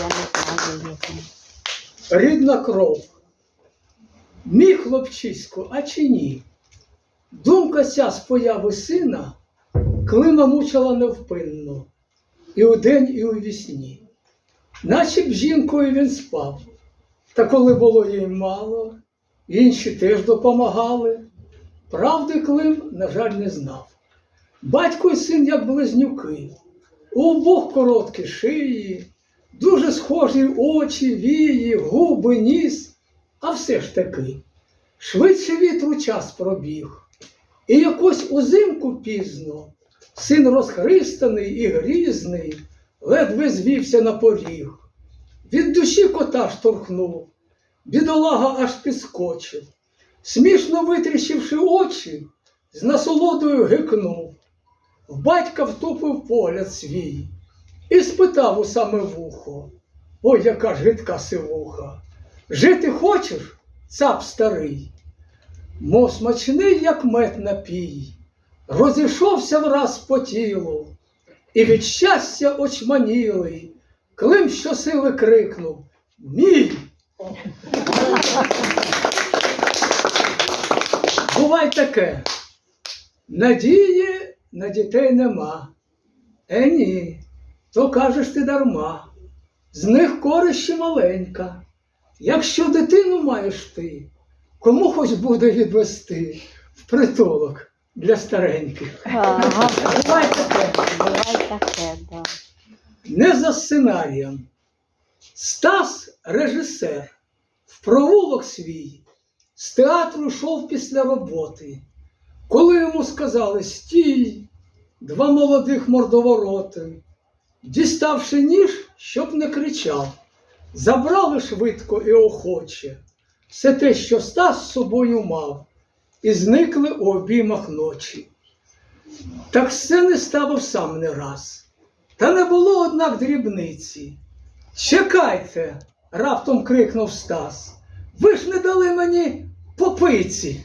я не знаю їх. Рідна кров. Мій хлопчисько, а чи ні? Думка ця з появи сина Клима мучила невпинно, і удень, і у вісні. Наче б жінкою він спав, та коли було їй мало, інші теж допомагали. Правди Клим, на жаль, не знав. Батько і син, як близнюки, у обох короткі шиї, дуже схожі очі, вії, губи, ніс, а все ж таки, швидше вітру час пробіг. І якось узимку пізно син розхристаний і грізний, ледве звівся на поріг. Від душі кота штовхнув, бідолага аж підскочив, смішно витріщивши очі, з насолодою гикнув. В батька втупив погляд свій і спитав у саме вухо. Ой, яка ж гидка сивуха. Жити хочеш, цап старий? Мов смачний, як мед напій, розійшовся враз по тілу, і від щастя очманілий, Клим щосили крикнув Мій! Бувай таке. Надії на дітей нема. Е ні, то кажеш ти дарма. З них користь ще маленька. Якщо дитину маєш ти, кому хоч буде відвести в притулок для стареньких. Ага, Бувай таке. буває таке, да. Не за сценарієм. Стас режисер в провулок свій з театру йшов після роботи. Коли йому сказали стій, два молодих мордовороти, діставши ніж, щоб не кричав, забрали швидко і охоче все те, що Стас з собою мав, і зникли у обіймах ночі. Так сцени ставив сам не раз. Та не було, однак, дрібниці. Чекайте, раптом крикнув Стас. Ви ж не дали мені попиці.